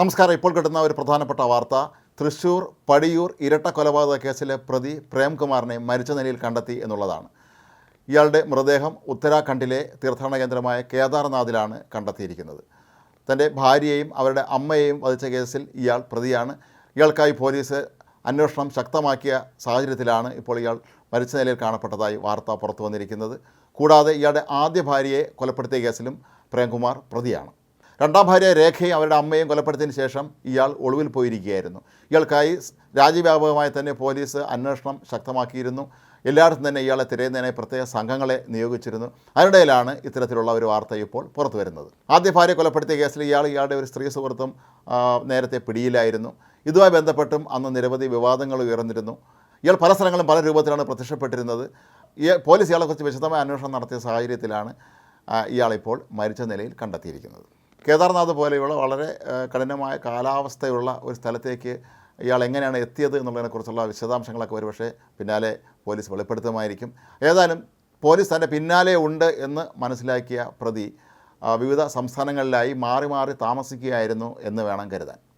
നമസ്കാരം. ഇപ്പോൾ കിട്ടുന്ന ഒരു പ്രധാനപ്പെട്ട വാർത്ത. തൃശൂർ പടിയൂർ ഇരട്ട കൊലപാതക കേസിലെ പ്രതി പ്രേംകുമാറിനെ മരിച്ച നിലയിൽ കണ്ടെത്തി എന്നുള്ളതാണ്. ഇയാളുടെ മൃതദേഹം ഉത്തരാഖണ്ഡിലെ തീർത്ഥാടന കേന്ദ്രമായ കേദാർനാഥിലാണ് കണ്ടെത്തിയിരിക്കുന്നത്. തന്റെ ഭാര്യയെയും അവരുടെ അമ്മയെയും വധിച്ച കേസിൽ ഇയാൾ പ്രതിയാണ്. ഇയാൾക്കായി പോലീസ് അന്വേഷണം ശക്തമാക്കിയ സാഹചര്യത്തിലാണ് ഇപ്പോൾ ഇയാൾ മരിച്ച നിലയിൽ കാണപ്പെട്ടതായി വാർത്ത പുറത്തു വന്നിരിക്കുന്നത് കൂടാതെ ഇയാളുടെ ആദ്യ ഭാര്യയെ കൊലപ്പെടുത്തിയ കേസിലും പ്രേംകുമാർ പ്രതിയാണ്. രണ്ടാം ഭാര്യ രേഖയും അവരുടെ അമ്മയും കൊലപ്പെടുത്തിയതിന് ശേഷം ഇയാൾ ഒളിവിൽ പോയിരിക്കുകയായിരുന്നു. ഇയാൾക്കായി രാജ്യവ്യാപകമായി തന്നെ പോലീസ് അന്വേഷണം ശക്തമാക്കിയിരുന്നു. എല്ലായിടത്തും തന്നെ ഇയാളെ തിരയുന്നതിനായി പ്രത്യേക സംഘങ്ങളെ നിയോഗിച്ചിരുന്നു. അതിനിടയിലാണ് ഇത്തരത്തിലുള്ള ഒരു വാർത്ത ഇപ്പോൾ പുറത്തു വരുന്നത്. ആദ്യ ഭാര്യ കൊലപ്പെടുത്തിയ കേസിൽ ഇയാൾ ഇയാളുടെ ഒരു സ്ത്രീ സുഹൃത്തും നേരത്തെ പിടിയിലായിരുന്നു. ഇതുമായി ബന്ധപ്പെട്ടും അന്ന് നിരവധി വിവാദങ്ങൾ ഉയർന്നിരുന്നു. ഇയാൾ പല സ്ഥലങ്ങളും പല രൂപത്തിലാണ് പ്രത്യക്ഷപ്പെട്ടിരുന്നത്. പോലീസ് ഇയാളെക്കുറിച്ച് വിശദമായ അന്വേഷണം നടത്തിയ സാഹചര്യത്തിലാണ് ഇയാളിപ്പോൾ മരിച്ച നിലയിൽ കണ്ടെത്തിയിരിക്കുന്നത്. കേദാർനാഥ് പോലെയുള്ള വളരെ കഠിനമായ കാലാവസ്ഥയുള്ള ഒരു സ്ഥലത്തേക്ക് ഇയാൾ എങ്ങനെയാണ് എത്തിയത് എന്നുള്ളതിനെക്കുറിച്ചുള്ള വിശദാംശങ്ങളൊക്കെ ഒരുപക്ഷെ പിന്നാലെ പോലീസ് വെളിപ്പെടുത്തുമായിരിക്കും. ഏതായാലും പോലീസ് തന്റെ പിന്നാലെ ഉണ്ട് എന്ന് മനസ്സിലാക്കിയ പ്രതി വിവിധ സംസ്ഥാനങ്ങളിലായി മാറി മാറി താമസിക്കുകയായിരുന്നു എന്ന് വേണം കരുതാൻ.